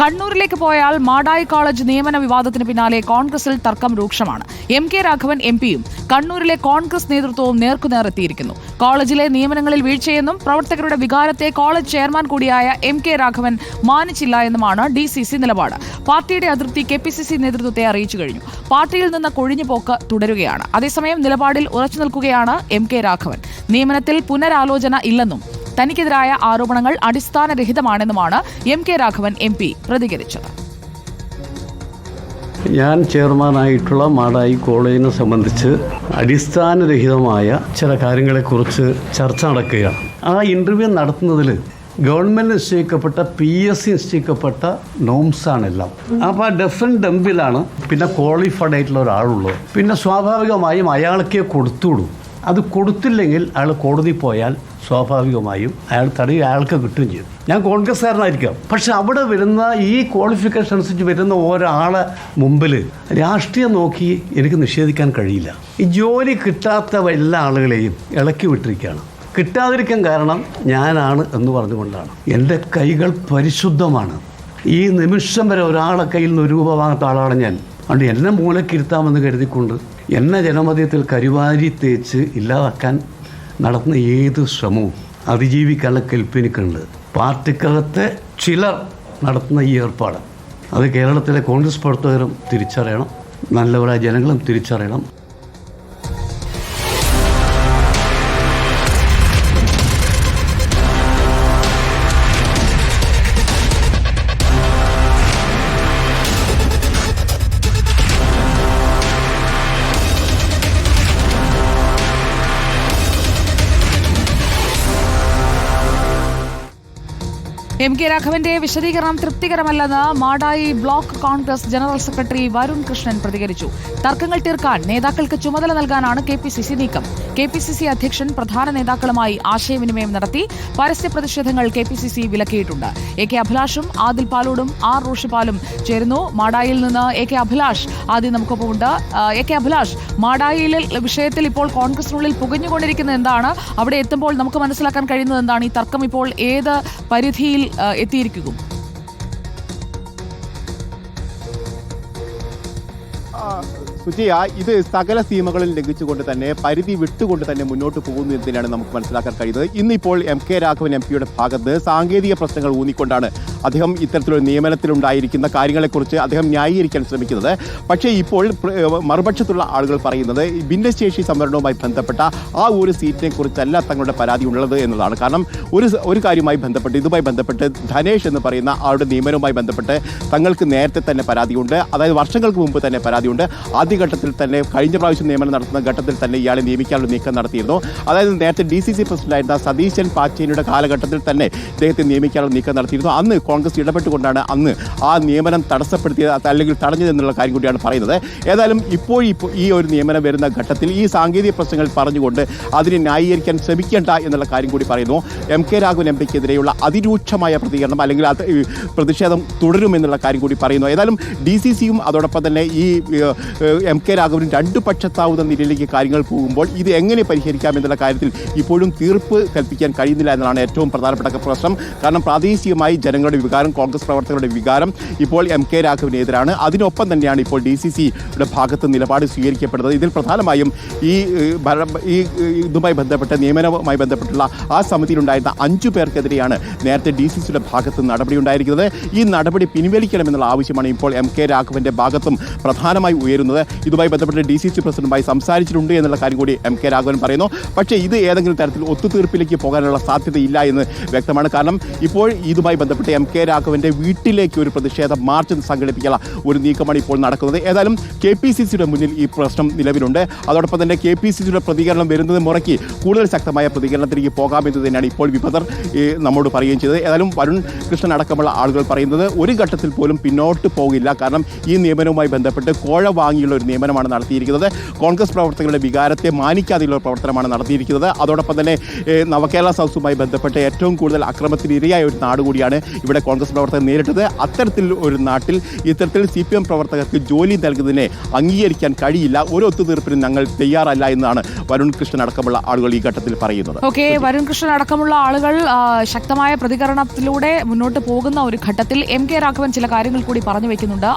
കണ്ണൂരിലേക്ക് പോയാൽ മാടായി കോളേജ് നിയമന വിവാദത്തിന് പിന്നാലെ കോൺഗ്രസിൽ തർക്കം രൂക്ഷമാണ്. എം കെ രാഘവൻ എം പിയും കണ്ണൂരിലെ കോൺഗ്രസ് നേതൃത്വവും നേർക്കുനേർ എത്തിയിരിക്കുന്നു. കോളേജിലെ നിയമനങ്ങളിൽ വീഴ്ചയെന്നും പ്രവർത്തകരുടെ വികാരത്തെ കോളേജ് ചെയർമാൻ കൂടിയായ എം കെ രാഘവൻ മാനിച്ചില്ല എന്നുമാണ് ഡി സി സി നിലപാട്. പാർട്ടിയുടെ അതൃപ്തി കെ പി സി സി നേതൃത്വത്തെ അറിയിച്ചു കഴിഞ്ഞു. പാർട്ടിയിൽ നിന്ന് കൊഴിഞ്ഞുപോക്ക് തുടരുകയാണ്. അതേസമയം നിലപാടിൽ ഉറച്ചു നിൽക്കുകയാണ് എം കെ രാഘവൻ. നിയമനത്തിൽ പുനരാലോചന ഇല്ലെന്നും തനിക്കെതിരായ ആരോപണങ്ങൾ അടിസ്ഥാനരഹിതമാണെന്നുമാണ് M K Raghavan M P പ്രതികരിച്ചത്. ഞാൻ ചെയർമാനായിട്ടുള്ള മാടായി കോളേജിനെ സംബന്ധിച്ച് അടിസ്ഥാനരഹിതമായ ചില കാര്യങ്ങളെക്കുറിച്ച് ചർച്ച നടക്കുകയാണ്. ആ ഇന്റർവ്യൂ നടത്തുന്നതിൽ ഗവൺമെന്റ് നിശ്ചയിക്കപ്പെട്ട പി എസ് സി നിശ്ചയിക്കപ്പെട്ട നോംസാണെല്ലാം അപ്പോൾ ആ ഡെഫറന്റ് ഡെമ്പിലാണ് പിന്നെ ക്വാളിഫൈഡ് ആയിട്ടുള്ള ഒരാളുള്ളത്. പിന്നെ സ്വാഭാവികമായും അയാൾക്കേ കൊടുത്തുള്ളൂ അത് കൊടുത്തില്ലെങ്കിൽ അയാൾ കോടതി പോയാൽ സ്വാഭാവികമായും അയാൾ തടയും അയാൾക്ക് കിട്ടുകയും ചെയ്യും. ഞാൻ കോൺഗ്രസ്സുകാരനായിരിക്കാം. പക്ഷെ അവിടെ വരുന്ന ഈ ക്വാളിഫിക്കേഷൻ അനുസരിച്ച് വരുന്ന ഒരാളെ മുമ്പിൽ രാഷ്ട്രീയം നോക്കി എനിക്ക് നിഷേധിക്കാൻ കഴിയില്ല. ഈ ജോലി കിട്ടാത്ത എല്ലാ ആളുകളെയും ഇളക്കി വിട്ടിരിക്കുകയാണ്. കിട്ടാതിരിക്കാൻ കാരണം ഞാനാണ് എന്ന് പറഞ്ഞുകൊണ്ടാണ്. എന്റെ കൈകൾ പരിശുദ്ധമാണ്. ഈ നിമിഷം വരെ ഒരാളെ കയ്യിൽ നിന്ന് രൂപ വാങ്ങാത്ത ആളാണ് ഞാൻ. അതുകൊണ്ട് എന്നെ മൂലക്കിരുത്താമെന്ന് കരുതിക്കൊണ്ട് എന്നെ ജനമധ്യത്തിൽ കരുവാരി തേച്ച് ഇല്ലാതാക്കാൻ നടത്തുന്ന ഏത് ശ്രമവും അതിജീവിക്കാനുള്ള കെൽപ്പിനിക്കുണ്ട്. പാർട്ടിക്കകത്തെ ചിലർ നടത്തുന്ന ഈ ഏർപ്പാട്. അത് കേരളത്തിലെ കോൺഗ്രസ് പ്രവർത്തകരും തിരിച്ചറിയണം. നല്ലവരായ ജനങ്ങളും തിരിച്ചറിയണം. എം കെ രാഘവന്റെ വിശദീകരണം തൃപ്തികരമല്ലെന്ന് Madayi block Congress general secretary Varun Krishnan പ്രതികരിച്ചു. തർക്കങ്ങൾ തീർക്കാൻ നേതാക്കൾക്ക് ചുമതല നൽകാനാണ് കെ പി സി സി നീക്കം. കെ പി സി സി അധ്യക്ഷൻ പ്രധാന നേതാക്കളുമായി ആശയവിനിമയം നടത്തി പരസ്യ പ്രതിഷേധങ്ങൾ കെ പി സി സി വിലക്കിയിട്ടുണ്ട്. എ കെ അഭിലാഷും ആദിൽ പാലോടും ആർ റോഷിപാലും ചേരുന്നു. മാടായിൽ നിന്ന് എ കെ അഭിലാഷ് ആദ്യം നമുക്കൊപ്പമുണ്ട്. എ കെ അഭിലാഷ് മാടായിലെ വിഷയത്തിൽ ഇപ്പോൾ കോൺഗ്രസിനുള്ളിൽ പുകഞ്ഞുകൊണ്ടിരിക്കുന്നത് എന്താണ്? അവിടെ എത്തുമ്പോൾ നമുക്ക് മനസ്സിലാക്കാൻ കഴിയുന്നത് എന്താണ്? ഈ തർക്കം ഇപ്പോൾ ഏത് പരിധിയിൽ ആ, എത്തിയിരിക്കുന്നു. സുജിയ ഇത് സകല സീമകളിൽ ലംഘിച്ചുകൊണ്ട് തന്നെ പരിധി വിട്ടുകൊണ്ട് തന്നെ മുന്നോട്ട് പോകുന്നു എന്നതിനാണ് നമുക്ക് മനസ്സിലാക്കാൻ കഴിയുന്നത്. ഇന്നിപ്പോൾ എം കെ രാഘവൻ എം പിയുടെ ഭാഗത്ത് സാങ്കേതിക പ്രശ്നങ്ങൾ ഊന്നിക്കൊണ്ടാണ് അദ്ദേഹം ഇത്തരത്തിലൊരു നിയമനത്തിലുണ്ടായിരിക്കുന്ന കാര്യങ്ങളെക്കുറിച്ച് അദ്ദേഹം ന്യായീകരിക്കാൻ ശ്രമിക്കുന്നത്. പക്ഷേ ഇപ്പോൾ മറുപക്ഷത്തുള്ള ആളുകൾ പറയുന്നത് ഭിന്നശേഷി സംവരണവുമായി ബന്ധപ്പെട്ട ആ ഒരു സീറ്റിനെ കുറിച്ചല്ല തങ്ങളുടെ പരാതി ഉള്ളത് എന്നതാണ്. കാരണം ഒരു ഒരു കാര്യവുമായി ബന്ധപ്പെട്ട് ഇതുമായി ബന്ധപ്പെട്ട് ധനേഷ് എന്ന് പറയുന്ന ആളുടെ നിയമനവുമായി ബന്ധപ്പെട്ട് തങ്ങൾക്ക് നേരത്തെ തന്നെ പരാതിയുണ്ട്. അതായത് വർഷങ്ങൾക്ക് മുമ്പ് തന്നെ പരാതിയുണ്ട്. ആദ്യഘട്ടത്തിൽ തന്നെ കഴിഞ്ഞ പ്രാവശ്യം നിയമനം നടത്തുന്ന ഘട്ടത്തിൽ തന്നെ ഇയാളെ നിയമിക്കാനുള്ള നീക്കം നടത്തിയിരുന്നു. അതായത് നേരത്തെ ഡി സി സി പ്രസിഡന്റായിരുന്ന സതീശൻ പാച്ചേനിയുടെ കാലഘട്ടത്തിൽ തന്നെ ഇദ്ദേഹത്തെ നിയമിക്കാനുള്ള നീക്കം നടത്തിയിരുന്നു. അന്ന് കോൺഗ്രസ് ഇടപെട്ടുകൊണ്ടാണ് അന്ന് ആ നിയമനം തടസ്സപ്പെടുത്തിയത് അല്ലെങ്കിൽ തടഞ്ഞതെന്നുള്ള കാര്യം കൂടിയാണ് പറയുന്നത്. ഏതായാലും ഇപ്പോൾ ഈ ഒരു നിയമനം വരുന്ന ഘട്ടത്തിൽ ഈ സാങ്കേതിക പ്രശ്നങ്ങൾ പറഞ്ഞുകൊണ്ട് അതിനെ ന്യായീകരിക്കാൻ ശ്രമിക്കേണ്ട എന്നുള്ള കാര്യം കൂടി പറയുന്നു. എം കെ രാഘവൻ എം പിക്കെതിരെയുള്ള അതിരൂക്ഷമായ പ്രതികരണം അല്ലെങ്കിൽ അത് പ്രതിഷേധം തുടരുമെന്നുള്ള കാര്യം കൂടി പറയുന്നു. ഏതായാലും ഡി സി സിയും അതോടൊപ്പം തന്നെ ഈ എം കെ രാഘവനും രണ്ടു പക്ഷത്താവുന്ന നിലയിലേക്ക് കാര്യങ്ങൾ പോകുമ്പോൾ ഇത് എങ്ങനെ പരിഹരിക്കാം എന്നുള്ള കാര്യത്തിൽ ഇപ്പോഴും തീർപ്പ് കൽപ്പിക്കാൻ കഴിയുന്നില്ല എന്നതാണ് ഏറ്റവും പ്രധാനപ്പെട്ട പ്രശ്നം. കാരണം പ്രാദേശികമായി ജനങ്ങളുടെ വികാരം കോൺഗ്രസ് പ്രവർത്തകരുടെ വികാരം ഇപ്പോൾ എം കെ രാഘവിനെതിരാണ്. അതിനൊപ്പം തന്നെയാണ് ഇപ്പോൾ ഡി സി സിയുടെ ഭാഗത്ത് നിലപാട് സ്വീകരിക്കപ്പെടുന്നത്. ഇതിൽ പ്രധാനമായും ഈ ഈ ഇതുമായി ബന്ധപ്പെട്ട് നിയമനവുമായി ബന്ധപ്പെട്ടുള്ള ആ സമിതിയിലുണ്ടായിരുന്ന അഞ്ചു പേർക്കെതിരെയാണ് നേരത്തെ ഡി സി സിയുടെ ഭാഗത്ത് നടപടി ഉണ്ടായിരിക്കുന്നത്. ഈ നടപടി പിൻവലിക്കണമെന്നുള്ള ആവശ്യമാണ് ഇപ്പോൾ എം കെ രാഘവന്റെ ഭാഗത്തും പ്രധാനമായി ഉയരുന്നത്. ഇതുമായി ബന്ധപ്പെട്ട് ഡി സി സി പ്രസിഡന്റുമായി സംസാരിച്ചിട്ടുണ്ട് എന്നുള്ള കാര്യം കൂടി എം കെ രാഘവൻ പറയുന്നു. പക്ഷേ ഇത് ഏതെങ്കിലും തരത്തിൽ ഒത്തുതീർപ്പിലേക്ക് പോകാനുള്ള സാധ്യതയില്ല എന്ന് വ്യക്തമാണ്. കാരണം ഇപ്പോൾ ഇതുമായി ബന്ധപ്പെട്ട് എം കെ രാഘവന്റെ വീട്ടിലേക്ക് ഒരു പ്രതിഷേധ മാർച്ച് സംഘടിപ്പിക്കാനുള്ള ഒരു നീക്കമാണ് ഇപ്പോൾ നടക്കുന്നത്. ഏതായാലും കെ പി സി സിയുടെ മുന്നിൽ ഈ പ്രശ്നം നിലവിലുണ്ട്. അതോടൊപ്പം തന്നെ കെ പി സി സിയുടെ പ്രതികരണം വരുന്നത് മുറയ്ക്ക് കൂടുതൽ ശക്തമായ പ്രതികരണത്തിലേക്ക് പോകാമെന്ന് തന്നെയാണ് ഇപ്പോൾ വിപദർ നമ്മോട് പറയുകയും ചെയ്തത്. ഏതായാലും വരുൺ കൃഷ്ണൻ അടക്കമുള്ള ആളുകൾ പറയുന്നത് ഒരു ഘട്ടത്തിൽ പോലും പിന്നോട്ട് പോകില്ല. കാരണം ഈ നിയമനവുമായി ബന്ധപ്പെട്ട് കോഴ വാങ്ങിയുള്ള ഒരു നിയമനമാണ് നടത്തിയിരിക്കുന്നത്. കോൺഗ്രസ് പ്രവർത്തകരുടെ വികാരത്തെ മാനിക്കാതെയുള്ള പ്രവർത്തനമാണ് നടത്തിയിരിക്കുന്നത്. അതോടൊപ്പം തന്നെ നവകേരള സൗസുമായി ബന്ധപ്പെട്ട് ഏറ്റവും കൂടുതൽ അക്രമത്തിന് ഇരയായ ഒരു നാട് കൂടിയാണ് ഇവിടെ ഇവിടെ കോൺഗ്രസ് പ്രവർത്തകർ നേരിട്ടത്. അത്തരത്തിൽ ഒരു നാട്ടിൽ ഇത്തരത്തിൽ സി പി എം പ്രവർത്തകർക്ക് ജോലി നൽകുന്നതിനെ അംഗീകരിക്കാൻ കഴിയില്ല. ഒരു ഒത്തുതീർപ്പിനും ഞങ്ങൾ തയ്യാറല്ല എന്നാണ് വരുൺ കൃഷ്ണൻ അടക്കമുള്ള ആളുകൾ ഈ ഘട്ടത്തിൽ പറയുന്നത്. ഓക്കെ വരുൺ കൃഷ്ണൻ അടക്കമുള്ള ആളുകൾ ശക്തമായ പ്രതികരണത്തിലൂടെ മുന്നോട്ട് പോകുന്ന ഒരു ഘട്ടത്തിൽ എം കെ രാഘവൻ ചില കാര്യങ്ങൾ കൂടി പറഞ്ഞു വെക്കുന്നുണ്ട്.